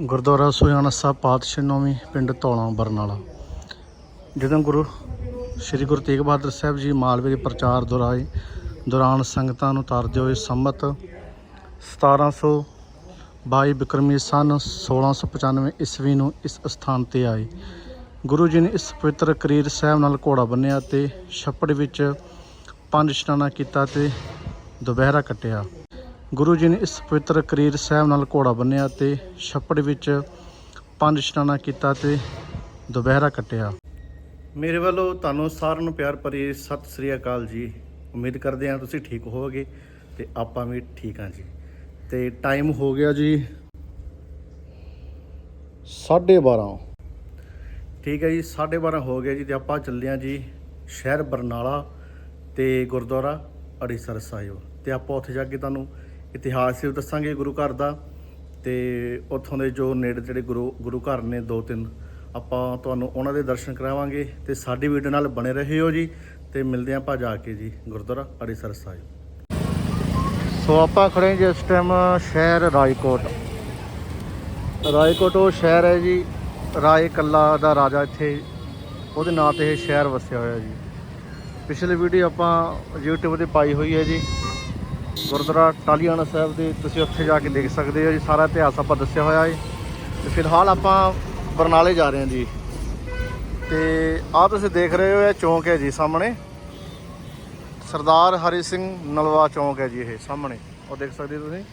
ਗੁਰਦੁਆਰਾ ਸੁਜਾਨਾ ਸਾਹਿਬ ਪਾਤਸ਼ਾਹ ਨੌਵੀਂ ਪਿੰਡ ਧੌਲਾ ਬਰਨਾਲਾ। ਜਦੋਂ ਗੁਰੂ ਸ੍ਰੀ ਗੁਰੂ ਤੇਗ ਬਹਾਦਰ ਸਾਹਿਬ ਜੀ ਮਾਲਵੇ ਦੇ ਪ੍ਰਚਾਰ ਦੁਰਾਏ ਦੌਰਾਨ ਸੰਗਤਾਂ ਨੂੰ ਤਾਰਦੇ ਹੋਏ ਸੰਮਤ 1722 ਬਿਕਰਮੀ ਸਨ 1695 ਈਸਵੀ ਨੂੰ ਇਸ ਸਥਾਨ ਤੇ ਆਏ। ਗੁਰੂ ਜੀ ਨੇ ਇਸ ਪਵਿੱਤਰ ਕਰੀਰ ਸਾਹਿਬ ਨਾਲ ਘੋੜਾ ਬੰਨਿਆ ਤੇ ਛੱਪੜ ਵਿੱਚ ਪੰਜ ਇਸ਼ਨਾਨਾ ਕੀਤਾ ਤੇ ਦੁਪਹਿਰਾ ਕੱਟਿਆ। ਗੁਰੂ ਜੀ ਨੇ ਇਸ ਪਵਿੱਤਰ ਕਰੀਰ ਸਾਹਿਬ ਨਾਲ ਘੋੜਾ ਬੰਨਿਆ ਤੇ ਛੱਪੜ ਵਿੱਚ ਪੰਜ ਇਸ਼ਨਾਨਾ ਕੀਤਾ ਤੇ ਦੁਪਹਿਰਾ ਕੱਟਿਆ। ਮੇਰੇ ਵੱਲੋਂ ਤੁਹਾਨੂੰ ਸਾਰਿਆਂ ਨੂੰ ਪਿਆਰ ਭਰੀ ਸਤਿ ਸ੍ਰੀ ਅਕਾਲ ਜੀ। ਉਮੀਦ ਕਰਦੇ ਹਾਂ ਤੁਸੀਂ ਠੀਕ ਹੋਵੋਗੇ ਤੇ ਆਪਾਂ ਵੀ ਠੀਕ ਹਾਂ ਜੀ। ਤੇ ਟਾਈਮ ਹੋ ਗਿਆ ਜੀ 12:30 ਠੀਕ ਹੈ ਜੀ 12:30 ਹੋ ਗਿਆ ਜੀ ਤੇ ਆਪਾਂ ਚੱਲੇ ਹਾਂ ਜੀ ਸ਼ਹਿਰ ਬਰਨਾਲਾ ਤੇ ਗੁਰਦੁਆਰਾ ਅੜੀਸਰ ਸਾਹਿਬ। ਤੇ ਆਪਾਂ ਉੱਥੇ ਜਾ ਕੇ ਤੁਹਾਨੂੰ ਇਤਿਹਾਸ ਸੀ ਉਹ ਦੱਸਾਂਗੇ ਗੁਰੂ ਘਰ ਦਾ ਤੇ ਉੱਥੋਂ ਦੇ ਜੋ ਨੇੜੇ ਜਿਹੜੇ ਗੁਰੂ ਗੁਰੂ ਘਰ ਨੇ ਦੋ ਤਿੰਨ, ਆਪਾਂ ਤੁਹਾਨੂੰ ਉਹਨਾਂ ਦੇ ਦਰਸ਼ਨ ਕਰਾਵਾਂਗੇ ਤੇ ਸਾਡੀ ਵੀਡੀਓ ਨਾਲ ਬਣੇ ਰਹਿਓ ਜੀ ਤੇ ਮਿਲਦੇ ਆਂ ਆਪਾਂ ਜਾ ਕੇ ਜੀ ਗੁਰਦੁਆਰਾ ਅੜੀਸਰ ਸਾਹਿਬ। ਸੋ ਆਪਾਂ ਖੜੇ ਹਾਂ ਜੀ ਇਸ ਟਾਈਮ ਸ਼ਹਿਰ ਰਾਏਕੋਟ ਰਾਏਕੋਟ ਉਹ ਸ਼ਹਿਰ ਹੈ ਜੀ ਰਾਏ ਕੱਲਾ ਦਾ ਰਾਜਾ ਇੱਥੇ, ਉਹਦੇ ਨਾਂ ਤੇ ਇਹ ਸ਼ਹਿਰ ਵਸਿਆ ਹੋਇਆ ਜੀ। ਪਿਛਲੀ ਵੀਡੀਓ ਆਪਾਂ YouTube ਤੇ ਪਾਈ ਹੋਈ ਹੈ ਜੀ। ਗੁਰਦੁਆਰਾ ਟਾਲੀਆਣਾ ਸਾਹਿਬ ਦੇ, ਤੁਸੀਂ ਉੱਥੇ ਜਾ ਕੇ ਦੇਖ ਸਕਦੇ ਹੋ ਜੀ, ਸਾਰਾ ਇਤਿਹਾਸ ਆਪਾਂ ਦੱਸਿਆ ਹੋਇਆ ਹੈ। ਤੇ ਫਿਲਹਾਲ ਆਪਾਂ ਬਰਨਾਲੇ ਜਾ ਰਹੇ ਹਾਂ ਜੀ। ਤੇ ਆਹ ਤੁਸੀਂ ਦੇਖ ਰਹੇ ਹੋ, ਇਹ ਚੌਂਕ ਹੈ ਜੀ ਸਾਹਮਣੇ। ਸਰਦਾਰ ਹਰੀ ਸਿੰਘ ਨਲਵਾ ਚੌਂਕ ਹੈ ਜੀ ਇਹ ਸਾਹਮਣੇ। ਉਹ ਦੇਖ ਸਕਦੇ ਹੋ ਤੁਸੀਂ।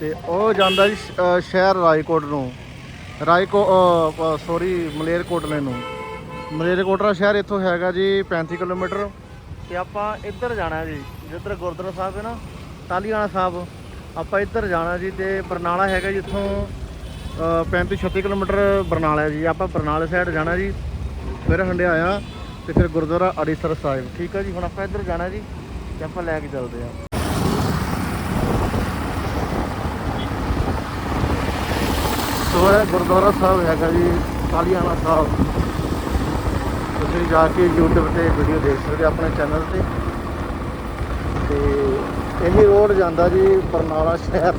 ਤੇ ਉਹ ਜਾਂਦਾ ਜੀ ਸ਼ਹਿਰ ਰਾਏਕੋਟ ਨੂੰ। ਰਾਏਕੋ ਸੌਰੀ ਮਲੇਰਕੋਟਲੇ ਨੂੰ। ਮਲੇਰਕੋਟਲਾ ਸ਼ਹਿਰ ਇੱਥੋਂ ਹੈਗਾ ਜੀ 35 ਕਿਲੋਮੀਟਰ। ਤੇ ਆਪਾਂ ਇੱਧਰ ਜਾਣਾ ਜੀ। ਜਿੱਧਰ ਗੁਰਦੁਆਰਾ ਸਾਹਿਬ ਹੈ ਨਾ ਟਾਲੀਆਣਾ ਸਾਹਿਬ, ਆਪਾਂ ਇੱਧਰ ਜਾਣਾ ਜੀ ਤੇ ਬਰਨਾਲਾ ਹੈਗਾ ਜੀ ਇੱਥੋਂ 35 36 ਕਿਲੋਮੀਟਰ ਬਰਨਾਲਾ ਹੈ ਜੀ। ਆਪਾਂ ਬਰਨਾਲੇ ਸਾਈਡ ਜਾਣਾ ਜੀ, ਫਿਰ ਹੰਡਿਆਇਆ ਤੇ ਫਿਰ ਗੁਰਦੁਆਰਾ ਅੜੀਸਰ ਸਾਹਿਬ। ਠੀਕ ਹੈ ਜੀ, ਹੁਣ ਆਪਾਂ ਇੱਧਰ ਜਾਣਾ ਜੀ ਤੇ ਆਪਾਂ ਲੈ ਕੇ ਚੱਲਦੇ ਹਾਂ। ਸੋ ਗੁਰਦੁਆਰਾ ਸਾਹਿਬ ਹੈਗਾ ਜੀ ਕਾਲੀਆਣਾ ਸਾਹਿਬ। ਤੁਸੀਂ ਜਾ ਕੇ YouTube ਤੇ ਵੀਡੀਓ ਦੇਖ ਸਕਦੇ ਹੋ ਆਪਣੇ ਚੈਨਲ ਤੇ। ਤੇ ਇਹ ਰੋਡ ਜਾਂਦਾ ਜੀ ਬਰਨਾਲਾ ਸ਼ਹਿਰ।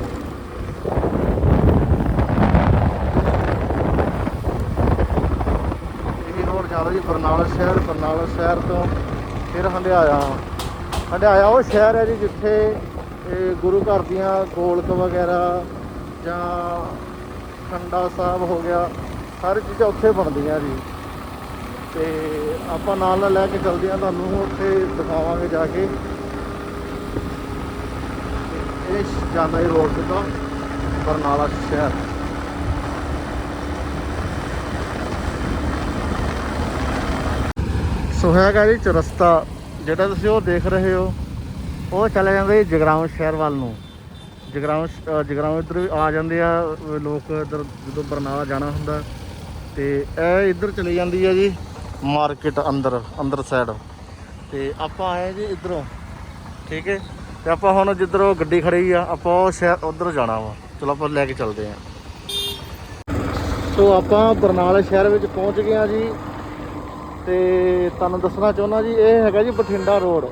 ਇਹ ਰੋਡ ਜਾਂਦਾ ਜੀ ਬਰਨਾਲਾ ਸ਼ਹਿਰ ਬਰਨਾਲਾ ਸ਼ਹਿਰ ਤੋਂ ਫਿਰ ਹੰਡਿਆਇਆ। ਹੰਡਿਆਇਆ ਉਹ ਸ਼ਹਿਰ ਹੈ ਜੀ ਜਿੱਥੇ ਗੁਰੂ ਘਰ ਦੀਆਂ ਗੋਲਕ ਵਗੈਰਾ ਜਾਂ ਖੰਡਾ ਸਾਹਿਬ ਹੋ ਗਿਆ, ਸਾਰੀ ਚੀਜ਼ਾਂ ਉੱਥੇ ਬਣਦੀਆਂ ਜੀ। ਤੇ ਆਪਾਂ ਨਾਲ ਨਾਲ ਲੈ ਕੇ ਚੱਲਦੇ ਹਾਂ, ਤੁਹਾਨੂੰ ਉੱਥੇ ਦਿਖਾਵਾਂਗੇ ਜਾ ਕੇ। ਇਹ ਜਾਂਦਾ ਹੀ ਰੋਡ ਤੋਂ ਬਰਨਾਲਾ ਸ਼ਹਿਰ। ਸੋ ਹੈਗਾ ਜੀ ਚਰਸਤਾ ਜਿਹੜਾ ਤੁਸੀਂ ਉਹ ਦੇਖ ਰਹੇ ਹੋ, ਉਹ ਚਲੇ ਜਾਂਦੇ ਜੀ ਜਗਰਾਉਂ ਸ਼ਹਿਰ ਵੱਲ ਨੂੰ। ਜਗਰਾਉਂ ਜਗਰਾਉਂ ਇੱਧਰ ਆ ਜਾਂਦੇ ਆ, ਲੋਕ ਇੱਧਰ ਜਦੋਂ ਬਰਨਾਲਾ ਜਾਣਾ ਹੁੰਦਾ, ਤੇ ਇਹ ਇੱਧਰ ਚਲੀ ਜਾਂਦੀ ਹੈ ਜੀ ਮਾਰਕੀਟ ਅੰਦਰ ਅੰਦਰ ਸਾਈਡ ਤੇ ਆਪਾਂ ਆਏ ਜੀ ਇੱਧਰੋਂ, ਠੀਕ ਹੈ? ਤੇ ਆਪਾਂ ਹੁਣ ਜਿੱਧਰੋਂ ਗੱਡੀ ਖੜੀ ਆ, ਆਪਾਂ ਉਹ ਸ਼ਹਿਰ ਉਧਰ ਜਾਣਾ ਵਾ। ਚਲੋ ਆਪਾਂ ਲੈ ਕੇ ਚੱਲਦੇ ਆਂ। ਸੋ ਆਪਾਂ ਬਰਨਾਲਾ ਸ਼ਹਿਰ ਵਿੱਚ ਪਹੁੰਚ ਗਏ ਆ ਜੀ। ਤੇ ਤੁਹਾਨੂੰ ਦੱਸਣਾ ਚਾਹੁੰਦਾ ਜੀ, ਇਹ ਹੈਗਾ ਜੀ ਬਠਿੰਡਾ ਰੋਡ।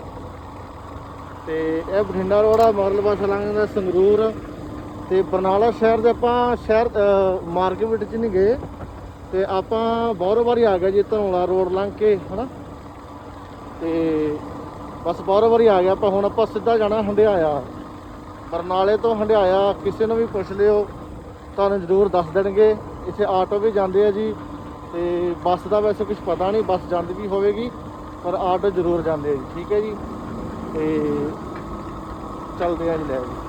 ਤੇ ਇਹ ਬਠਿੰਡਾ ਰੋਡ ਆ ਮਗਰਲੇ ਪਾਸੇ ਲੰਘਦਾ ਸੰਗਰੂਰ। ਤੇ ਬਰਨਾਲਾ ਸ਼ਹਿਰ ਦੇ ਆਪਾਂ ਸ਼ਹਿਰ ਮਾਰਕੀਟ 'ਚ ਨਹੀਂ ਗਏ। ਤੇ ਆਪਾਂ ਬਹੁਤ ਵਾਰੀ ਆ ਗਏ ਜੀ ਧਨੌਲਾ ਰੋਡ ਲੰਘ ਕੇ, ਹਨਾ? ਤੇ ਬਸ ਬਹੁਤ ਵਾਰੀ ਆ ਗਿਆ, ਆਪਾਂ ਹੁਣ ਆਪਾਂ ਸਿੱਧਾ ਜਾਣਾ ਹੰਡਿਆਇਆ। ਬਰਨਾਲੇ ਤੋਂ ਹੰਡਿਆਇਆ, ਕਿਸੇ ਨੂੰ ਵੀ ਪੁੱਛ ਲਿਓ, ਤੁਹਾਨੂੰ ਜ਼ਰੂਰ ਦੱਸ ਦੇਣਗੇ। ਇੱਥੇ ਆਟੋ ਵੀ ਜਾਂਦੇ ਆ ਜੀ, ਤੇ ਬੱਸ ਦਾ ਵੈਸੇ ਕੁਝ ਪਤਾ ਨਹੀਂ, ਬੱਸ ਜਾਂਦੀ ਵੀ ਹੋਵੇਗੀ, ਪਰ ਆਟੋ ਜ਼ਰੂਰ ਜਾਂਦੇ ਆ ਜੀ, ਠੀਕ ਹੈ ਜੀ? ਤੇ ਚੱਲਦੇ ਆ ਜੀ ਲੈ ਜੀ।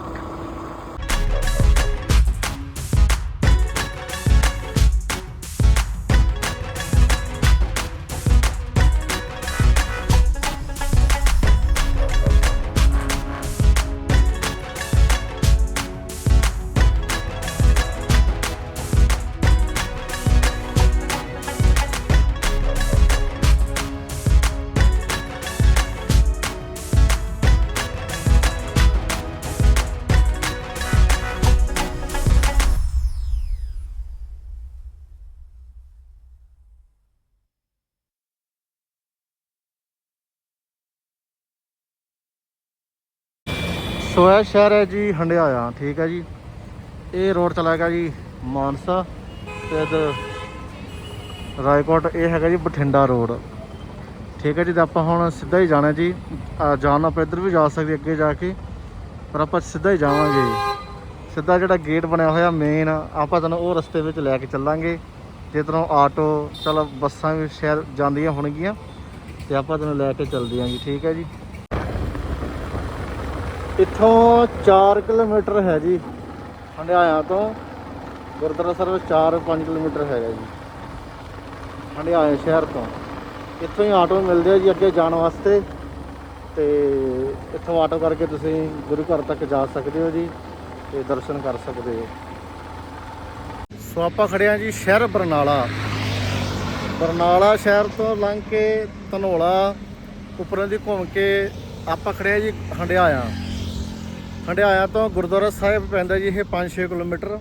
ਸੋ ਇਹ ਸ਼ਹਿਰ ਹੈ ਜੀ, ਹੰਡਿਆਇਆ, ਠੀਕ ਹੈ ਜੀ। ਇਹ ਰੋਡ ਚਲਾਏਗਾ ਜੀ, ਮਾਨਸਾ ਤੇ ਇਧਰ ਰਾਏਕੋਟ, ਇਹ ਹੈਗਾ ਜੀ ਬਠਿੰਡਾ ਰੋਡ। ਠੀਕ ਹੈ ਜੀ, ਤਾਂ ਆਪਾਂ ਹੁਣ ਸਿੱਧਾ ਹੀ ਜਾਣਾ ਜੀ। ਜਾਣ ਆਪਾਂ ਇੱਧਰ ਵੀ ਜਾ ਸਕਦੇ ਅੱਗੇ ਜਾ ਕੇ, ਪਰ ਆਪਾਂ ਸਿੱਧਾ ਹੀ ਜਾਵਾਂਗੇ ਸਿੱਧਾ ਜਿਹੜਾ ਗੇਟ ਬਣਿਆ ਹੋਇਆ ਮੇਨ ਆਪਾਂ ਤੁਹਾਨੂੰ ਉਹ ਰਸਤੇ ਵਿੱਚ ਲੈ ਕੇ ਚੱਲਾਂਗੇ। ਜੇ ਤਰ੍ਹਾਂ ਆਟੋ, ਚਲ ਬੱਸਾਂ ਵੀ ਸ਼ਹਿਰ ਜਾਂਦੀਆਂ ਹੋਣਗੀਆਂ, ਤੇ ਆਪਾਂ ਤੁਹਾਨੂੰ ਲੈ ਕੇ ਚੱਲਦੇ ਆਂ ਜੀ, ਠੀਕ ਹੈ ਜੀ। ਇੱਥੋਂ 4 ਕਿਲੋਮੀਟਰ ਹੈ ਜੀ, ਹੰਡਿਆਇਆ ਤੋਂ ਗੁਰਦੁਆਰਾ ਸਾਹਿਬ 4-5 ਕਿਲੋਮੀਟਰ ਹੈਗਾ ਜੀ, ਹੰਡਿਆਇਆ ਸ਼ਹਿਰ ਤੋਂ। ਇੱਥੋਂ ਹੀ ਆਟੋ ਮਿਲਦੇ ਆ ਜੀ ਅੱਗੇ ਜਾਣ ਵਾਸਤੇ ਤੇ ਇੱਥੋਂ ਆਟੋ ਕਰਕੇ ਤੁਸੀਂ ਗੁਰੂ ਘਰ ਤੱਕ ਜਾ ਸਕਦੇ ਹੋ ਜੀ ਤੇ ਦਰਸ਼ਨ ਕਰ ਸਕਦੇ ਹੋ। ਸੋ ਆਪਾਂ ਖੜੇ ਆ ਜੀ ਸ਼ਹਿਰ ਬਰਨਾਲਾ। ਬਰਨਾਲਾ ਸ਼ਹਿਰ ਤੋਂ ਲੰਘ ਕੇ ਧਨੋਲਾ, ਉੱਪਰੋਂ ਦੀ ਘੁੰਮ ਕੇ ਆਪਾਂ ਖੜੇ ਆ ਜੀ ਹੰਡਿਆਇਆ। ਹੰਡਿਆਇਆ ਤੋਂ ਗੁਰਦੁਆਰਾ ਸਾਹਿਬ ਪੈਂਦਾ ਜੀ ਇਹ 5-6 ਕਿਲੋਮੀਟਰ।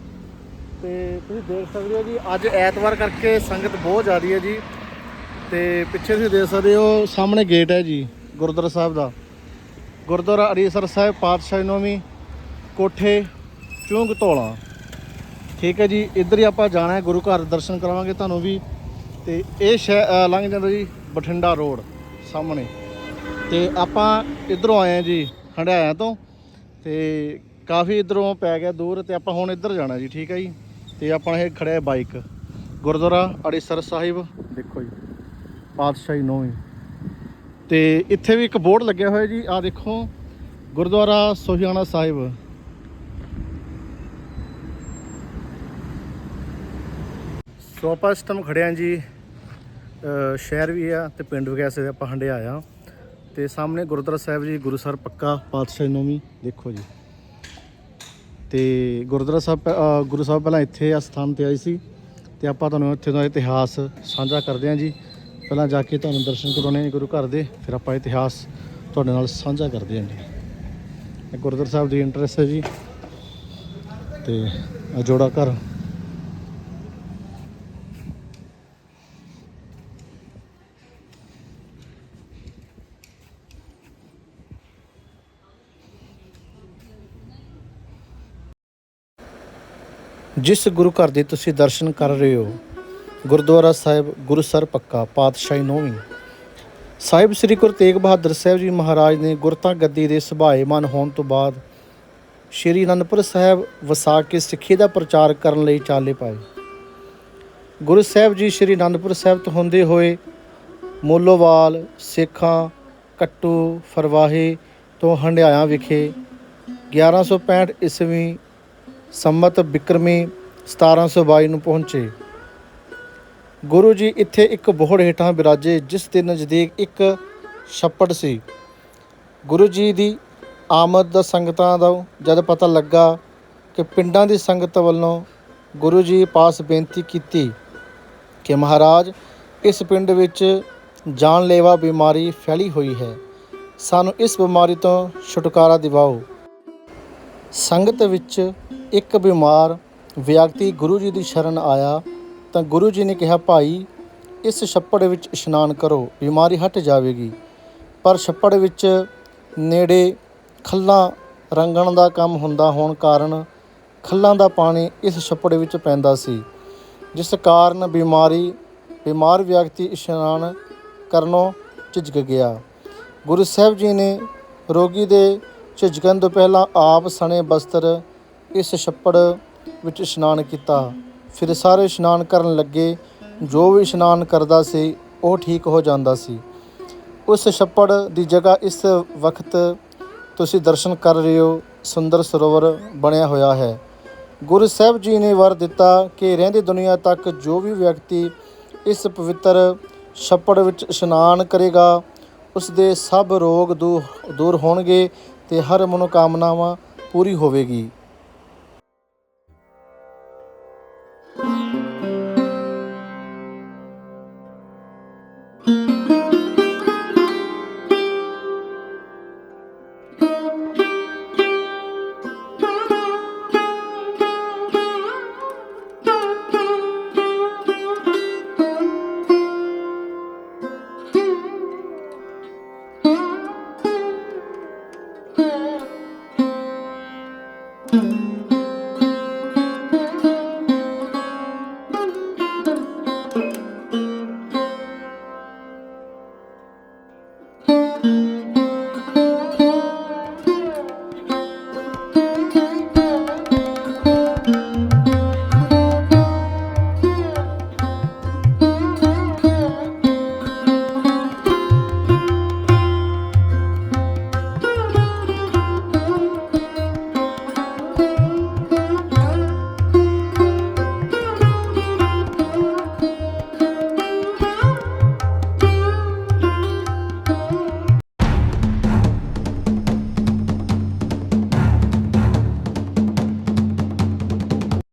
ਤੇ ਤੁਸੀਂ ਦੇਖ ਸਕਦੇ ਹੋ ਜੀ, ਅੱਜ ਐਤਵਾਰ ਕਰਕੇ ਸੰਗਤ ਬਹੁਤ ਜ਼ਿਆਦੀ ਹੈ ਜੀ। ਤੇ ਪਿੱਛੇ ਤੁਸੀਂ ਦੇਖ ਸਕਦੇ ਹੋ, ਸਾਹਮਣੇ ਗੇਟ ਹੈ ਜੀ, ਗੁਰਦੁਆਰਾ ਸਾਹਿਬ ਦਾ। ਗੁਰਦੁਆਰਾ ਅੜੀਸਰ ਸਾਹਿਬ, ਪਾਤਸ਼ਾਹੀ ਨੌਵੀਂ, ਕੋਠੇ, ਚੁੰਗ ਧੌਲਾ। ਠੀਕ ਹੈ ਜੀ, ਇੱਧਰ ਹੀ ਆਪਾਂ ਜਾਣਾ ਹੈ, ਗੁਰੂ ਘਰ ਦਰਸ਼ਨ ਕਰਾਵਾਂਗੇ ਤੁਹਾਨੂੰ ਵੀ। ਤੇ ਇਹ ਸ਼ਹਿ- ਲੰਘ ਜਾਂਦਾ ਜੀ, ਬਠਿੰਡਾ ਰੋਡ, ਸਾਹਮਣੇ। ਤੇ ਆਪਾਂ ਇਧਰੋਂ ਆਏ ਆ ਜੀ ਹੰਡਿਆਇਆ ਤੋਂ। ਤੇ ਕਾਫੀ ਇਧਰੋਂ ਪੈ ਗਿਆ ਦੂਰ ਤੇ ਆਪਾਂ ਹੁਣ ਇੱਧਰ ਜਾਣਾ ਜੀ, ਠੀਕ ਹੈ ਜੀ? ਤੇ ਆਪਣਾ ਇਹ ਖੜਿਆ ਬਾਈਕ ਗੁਰਦੁਆਰਾ ਅੜੀਸਰ ਸਾਹਿਬ। ਦੇਖੋ ਜੀ, ਪਾਤਸ਼ਾਹੀ ਨੌਵੀਂ। ਤੇ ਇੱਥੇ ਵੀ ਇੱਕ ਬੋਰਡ ਲੱਗਿਆ ਹੋਇਆ ਜੀ ਆ ਦੇਖੋ, ਗੁਰਦੁਆਰਾ ਸੋਹਿਆਣਾ ਸਾਹਿਬ। ਸੋ ਆਪਾਂ ਇਸ ਟਾਈਮ ਖੜਿਆ ਜੀ ਸ਼ਹਿਰ ਵੀ ਆ ਤੇ ਪਿੰਡ ਵੀ ਐਸੇ ਆਪਾਂ ਹੰਡਿਆ ਆ ਤੇ ਸਾਹਮਣੇ ਗੁਰਦੁਆਰਾ ਸਾਹਿਬ ਜੀ ਗੁਰੂਸਰ ਪੱਕਾ ਪਾਤਸ਼ਾਹ ਨੌਵੀਂ, ਦੇਖੋ ਜੀ। ਤੇ ਗੁਰਦੁਆਰਾ ਸਾਹਿਬ ਪ- ਗੁਰੂ ਸਾਹਿਬ ਪਹਿਲਾਂ ਇੱਥੇ ਆ ਸਥਾਨ ਤੇ ਆਏ ਸੀ ਤੇ ਆਪਾਂ ਤੁਹਾਨੂੰ ਇੱਥੇ ਦਾ ਇਤਿਹਾਸ ਸਾਂਝਾ ਕਰਦੇ ਹਾਂ ਜੀ। ਪਹਿਲਾਂ ਜਾ ਕੇ ਤੁਹਾਨੂੰ ਦਰਸ਼ਨ ਕਰਾਉਣੇ ਨੇ ਗੁਰੂ ਘਰ ਦੇ, ਫਿਰ ਆਪਾਂ ਇਤਿਹਾਸ ਤੁਹਾਡੇ ਨਾਲ ਸਾਂਝਾ ਕਰਦੇ ਹਾਂ ਜੀ। ਇਹ ਗੁਰਦੁਆਰਾ ਸਾਹਿਬ ਦੀ ਇੰਟਰਸਟ ਹੈ ਜੀ। ਤੇ ਜੋੜਾ ਘਰ ਜਿਸ ਗੁਰੂ ਘਰ ਦੇ ਤੁਸੀਂ ਦਰਸ਼ਨ ਕਰ ਰਹੇ ਹੋ, ਗੁਰਦੁਆਰਾ ਸਾਹਿਬ ਗੁਰਸਰ ਪੱਕਾ ਪਾਤਸ਼ਾਹੀ ਨੌਵੀਂ। ਸਾਹਿਬ ਸ੍ਰੀ ਗੁਰੂ ਤੇਗ ਬਹਾਦਰ ਸਾਹਿਬ ਜੀ ਮਹਾਰਾਜ ਨੇ ਗੁਰਤਾ ਗੱਦੀ ਦੇ ਸੁਭਾਏਮਨ ਹੋਣ ਤੋਂ ਬਾਅਦ ਸ਼੍ਰੀ ਅਨੰਦਪੁਰ ਸਾਹਿਬ ਵਸਾ ਕੇ ਸਿੱਖੀ ਦਾ ਪ੍ਰਚਾਰ ਕਰਨ ਲਈ ਚਾਲੇ ਪਾਏ। ਗੁਰੂ ਸਾਹਿਬ ਜੀ ਸ਼੍ਰੀ ਅਨੰਦਪੁਰ ਸਾਹਿਬ ਤੋਂ ਹੁੰਦੇ ਹੋਏ ਮੋਲੋਵਾਲ, ਸੇਖਾਂ, ਕੱਟੂ, ਫਰਵਾਹੇ ਤੋਂ ਹੰਡਿਆਇਆ ਵਿਖੇ 1165 ਈਸਵੀ ਸੰਮਤ ਬਿਕਰਮੀ 1722 ਨੂੰ ਪਹੁੰਚੇ। ਗੁਰੂ ਜੀ ਇੱਥੇ ਇੱਕ ਬੋਹੜ ਹੇਠਾਂ ਬਿਰਾਜੇ, ਜਿਸ ਦੇ ਨਜ਼ਦੀਕ ਇੱਕ ਛੱਪੜ ਸੀ। ਗੁਰੂ ਜੀ ਦੀ ਆਮਦ ਦਾ ਸੰਗਤਾਂ ਦਾ ਜਦ ਪਤਾ ਲੱਗਾ ਕਿ ਪਿੰਡਾਂ ਦੀ ਸੰਗਤ ਵੱਲੋਂ ਗੁਰੂ ਜੀ ਪਾਸ ਬੇਨਤੀ ਕੀਤੀ ਕਿ ਮਹਾਰਾਜ, ਇਸ ਪਿੰਡ ਵਿੱਚ ਜਾਨਲੇਵਾ ਬਿਮਾਰੀ ਫੈਲੀ ਹੋਈ ਹੈ। ਸਾਨੂੰ ਇਸ ਬਿਮਾਰੀ ਤੋਂ ਛੁਟਕਾਰਾ ਦਿਵਾਓ। ਸੰਗਤ ਵਿੱਚ ਇੱਕ ਬਿਮਾਰ ਵਿਅਕਤੀ ਗੁਰੂ ਜੀ ਦੀ ਸ਼ਰਨ ਆਇਆ ਤਾਂ ਗੁਰੂ ਜੀ ਨੇ ਕਿਹਾ, ਭਾਈ, ਇਸ ਛੱਪੜ ਵਿੱਚ ਇਸ਼ਨਾਨ ਕਰੋ, ਬਿਮਾਰੀ ਹਟ ਜਾਵੇਗੀ। ਪਰ ਛੱਪੜ ਵਿੱਚ ਨੇੜੇ ਖੱਲਾਂ ਰੰਗਣ ਦਾ ਕੰਮ ਹੁੰਦਾ ਹੋਣ ਕਾਰਨ ਖੱਲਾਂ ਦਾ ਪਾਣੀ ਇਸ ਛੱਪੜ ਵਿੱਚ ਪੈਂਦਾ ਸੀ, ਜਿਸ ਕਾਰਨ ਬਿਮਾਰੀ, ਬਿਮਾਰ ਵਿਅਕਤੀ ਇਸ਼ਨਾਨ ਕਰਨੋਂ ਝਿਜਕ ਗਿਆ। ਗੁਰੂ ਸਾਹਿਬ ਜੀ ਨੇ ਰੋਗੀ ਦੇ ਝਿਜਕਣ ਤੋਂ ਪਹਿਲਾਂ ਆਪ ਸਣੇ ਬਸਤਰ ਇਸ ਛੱਪੜ ਵਿੱਚ ਇਸ਼ਨਾਨ ਕੀਤਾ। ਫਿਰ ਸਾਰੇ ਇਸ਼ਨਾਨ ਕਰਨ ਲੱਗੇ। ਜੋ ਵੀ ਇਸ਼ਨਾਨ ਕਰਦਾ ਸੀ, ਉਹ ਠੀਕ ਹੋ ਜਾਂਦਾ ਸੀ। ਉਸ ਛੱਪੜ ਦੀ ਜਗ੍ਹਾ ਇਸ ਵਕਤ ਤੁਸੀਂ ਦਰਸ਼ਨ ਕਰ ਰਹੇ ਹੋ। ਸੁੰਦਰ ਸਰੋਵਰ ਬਣਿਆ ਹੋਇਆ ਹੈ। ਗੁਰੂ ਸਾਹਿਬ ਜੀ ਨੇ ਵਰ ਦਿੱਤਾ ਕਿ ਰਹਿੰਦੀ ਦੁਨੀਆ ਤੱਕ ਜੋ ਵੀ ਵਿਅਕਤੀ ਇਸ ਪਵਿੱਤਰ ਛੱਪੜ ਵਿੱਚ ਇਸ਼ਨਾਨ ਕਰੇਗਾ ਉਸ ਦੇ ਸਭ ਰੋਗ ਦੂ- ਦੂਰ ਹੋਣਗੇ ਤੇ ਹਰ ਮਨੋਕਾਮਨਾਵਾਂ ਪੂਰੀ ਹੋਵੇਗੀ।